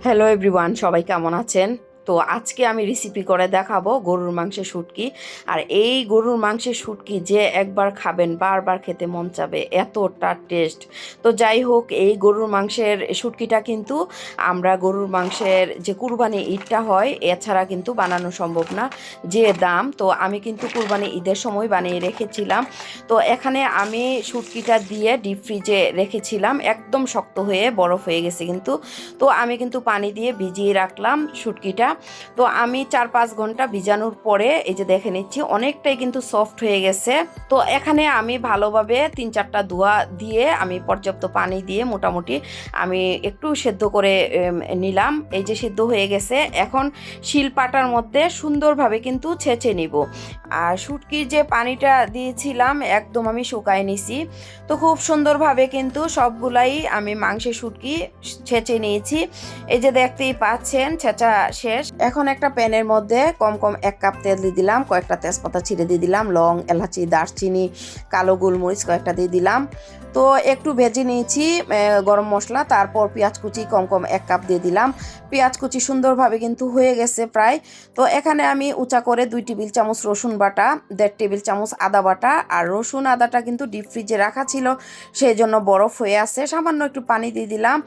Hello everyone সবাই কেমন আছেন? তো আজকে আমি রেসিপি করে দেখাবো গরুর মাংসের শুটকি। আর এই গরুর মাংসের শুটকি যে একবার খাবেন, বারবার খেতে মন চাবে, এতটা টেস্ট তো যাই হোক, এই গরুর মাংসের শুটকিটা কিন্তু আমরা গরুর মাংসের যে কুরবানি ঈদটা হয়, এছাড়া কিন্তু বানানো সম্ভব না যে দাম। তো আমি কিন্তু কুরবানি ঈদের সময় বানিয়ে রেখেছিলাম। তো এখানে আমি শুটকিটা দিয়ে ডিপ ফ্রিজে রেখেছিলাম। একদম শক্ত হয়ে বরফ হয়ে গেছে কিন্তু। তো আমি কিন্তু পানি দিয়ে ভিজিয়ে রাখলাম শুটকিটা। তো আমি চার পাঁচ ঘণ্টা ভিজানোর পরে এই যে দেখে নিচ্ছি, অনেকটাই কিন্তু সফট হয়ে গেছে। তো এখানে আমি ভালোভাবে তিন চারটা ধোয়া দিয়ে আমি পর্যাপ্ত পানি দিয়ে মোটামুটি আমি একটু সেদ্ধ করে নিলাম। এই যে সেদ্ধ হয়ে গেছে, এখন শিলপাটার মধ্যে সুন্দরভাবে কিন্তু ছেঁচে নিব। আর শুটকির যে পানিটা দিয়েছিলাম, একদম আমি শুকায় নিছি। তো খুব সুন্দরভাবে কিন্তু সবগুলাই আমি মাংসের শুটকি ছেঁচে নিয়েছি। এই যে দেখতেই পাচ্ছেন, ছেঁচা শেষ। এখন একটা প্যানের মধ্যে কম কম এক কাপ তেল দিয়ে দিলাম, কয়েকটা তেজপাতা ছিঁড়ে দিয়ে দিলাম, লং, এলাচি, দারচিনি, কালো গোলমরিচ কয়েকটা দিয়ে দিলাম। তো একটু ভেজে নিয়েছি গরম মশলা, তারপর পেঁয়াজ কুচি কম কম এক কাপ দিয়ে দিলাম। পেঁয়াজ কুচি সুন্দরভাবে কিন্তু হয়ে গেছে প্রায়। তো এখানে আমি উঁচা করে দুই টেবিল চামচ রসুন বাটা, দেড় টেবিল চামচ আদা বাটা আর রসুন আদাটা কিন্তু ডিপ ফ্রিজে রাখা ছিল সেই জন্য বরফ হয়ে আছে। সামান্য একটু পানি দিয়ে দিলাম,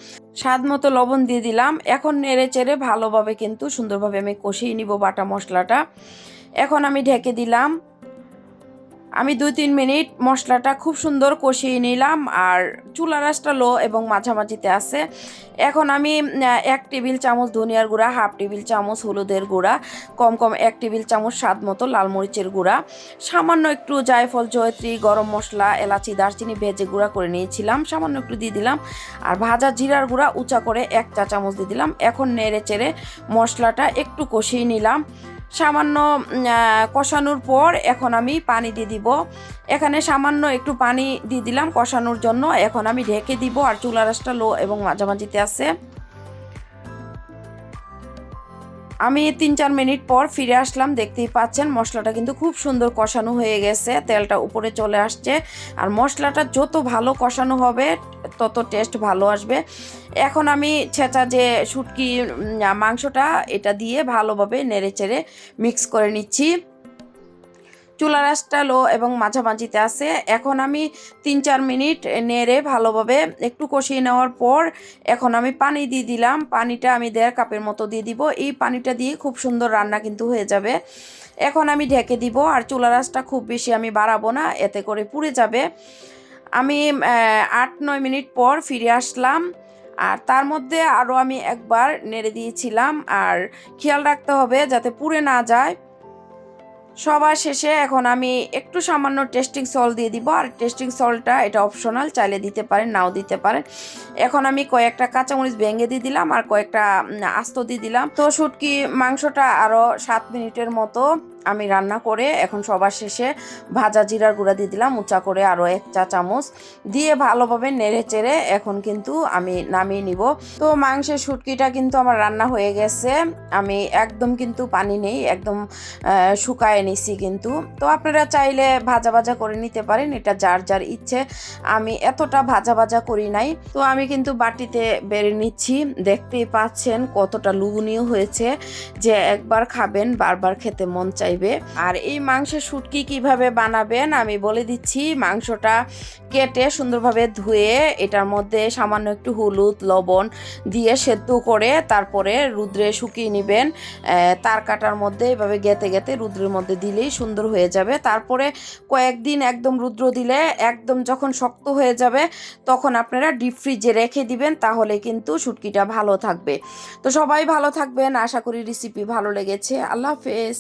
স্বাদ মতো লবণ দিয়ে দিলাম। এখন নেড়ে চেড়ে ভালোভাবে কিন্তু সুন্দরভাবে আমি কষিয়ে নিব বাটা মশলাটা। এখন আমি ঢেকে দিলাম আমি দুই তিন মিনিট মশলাটা খুব সুন্দর কষিয়ে নিলাম আর চুলা রাসটা লো এবং মাঝামাঝিতে আছে। এখন আমি এক টেবিল চামচ ধনিয়ার গুঁড়া, হাফ টেবিল চামচ হলুদের গুঁড়া, কম কম এক টেবিল চামচ স্বাদ মতো লাল মরিচের গুঁড়া, সামান্য একটু জায়ফল, জয়ত্রী, গরম মশলা, এলাচি, দারচিনি ভেজে গুঁড়া করে নিয়েছিলাম, সামান্য একটু দিয়ে দিলাম। আর ভাজা জিরার গুঁড়া উঁচা করে এক চা চামচ দিয়ে দিলাম। এখন নেড়ে চেড়ে মশলাটা একটু কষিয়ে নিলাম। সামান্য কষানোর পর এখন আমি পানি দিয়ে দিব। এখানে সামান্য একটু পানি দিয়ে দিলাম কষানোর জন্য। এখন আমি ঢেকে দিব আর চুলা রাসটা লো এবং মাঝামাঝিতে আছে। আমি তিন চার মিনিট পর ফিরে আসলাম। দেখতেই পাচ্ছেন, মশলাটা কিন্তু খুব সুন্দর কষানো হয়ে গেছে। তেলটা উপরে চলে আসছে। আর মশলাটা যত ভালো কষানো হবে তত টেস্ট ভালো আসবে। এখন আমি ছেঁচা যে শুটকি মাংসটা, এটা দিয়ে ভালোভাবে নেড়ে চেড়ে মিক্স করে নিচ্ছি। চুলা রাসটা লো এবং মাঝামাঝিতে আছে। এখন আমি তিন চার মিনিট নেড়ে ভালোভাবে একটু কষিয়ে নেওয়ার পর এখন আমি পানি দিয়ে দিলাম। পানিটা আমি দেড় কাপের মতো দিয়ে দিব। এই পানিটা দিয়ে খুব সুন্দর রান্না কিন্তু হয়ে যাবে। এখন আমি ঢেকে দিব। আর চুলা রাসটা খুব বেশি আমি বাড়াবো না, এতে করে পুড়ে যাবে। আমি আট নয় মিনিট পর ফিরে আসলাম। আর তার মধ্যে আরও আমি একবার নেড়ে দিয়েছিলাম। আর খেয়াল রাখতে হবে যাতে পুড়ে না যায়। সবার শেষে এখন আমি একটু সামান্য টেস্টিং সল দিয়ে দিব। আর টেস্টিং সলটা এটা অপশনাল, চাইলে দিতে পারেন, নাও দিতে পারেন। এখন আমি কয়েকটা কাঁচামরিচ ভেঙে দিয়ে দিলাম আর কয়েকটা আস্ত দিয়ে দিলাম। তো শুটকি মাংসটা আরও সাত মিনিটের মতো আমি রান্না করে এখন সবার শেষে ভাজা জিরার গুঁড়া দিয়ে দিলাম, উঁচা করে আরও এক চা চামচ। দিয়ে ভালোভাবে নেড়ে চেড়ে এখন কিন্তু আমি নামিয়ে নিব। তো মাংসের শুটকিটা কিন্তু আমার রান্না হয়ে গেছে। আমি একদম কিন্তু পানি নেই, একদম শুকায় নিছি কিন্তু। তো আপনারা চাইলে ভাজা ভাজা করে নিতে পারেন, এটা যার যার ইচ্ছে। আমি এতটা ভাজা ভাজা করি নাই। তো আমি কিন্তু বাটিতে বেড়ে নিচ্ছি। দেখতেই পাচ্ছেন কতটা লুবনীয় হয়েছে যে একবার খাবেন, বারবার খেতে মন চাইবে। আর এই মাংসের শুটকি কীভাবে বানাবেন আমি বলে দিচ্ছি, মাংসটা কেটে সুন্দরভাবে ধুয়ে এটার মধ্যে সামান্য একটু হলুদ, লবণ দিয়ে সেদ্ধ করে তারপরে রুদ্রে শুকিয়ে নেবেন। তার কাটার মধ্যে এভাবে গেতে গেতে রুদ্রের মধ্যে দিলেই সুন্দর হয়ে যাবে। তারপরে কয়েকদিন একদম রুদ্র দিলে একদম যখন শক্ত হয়ে যাবে তখন আপনারা ডিপ ফ্রিজে রেখে দিবেন, তাহলে কিন্তু শুটকিটা ভালো থাকবে। তো সবাই ভালো থাকবেন, আশা করি রেসিপি ভালো লেগেছে। আল্লাহ হাফেজ।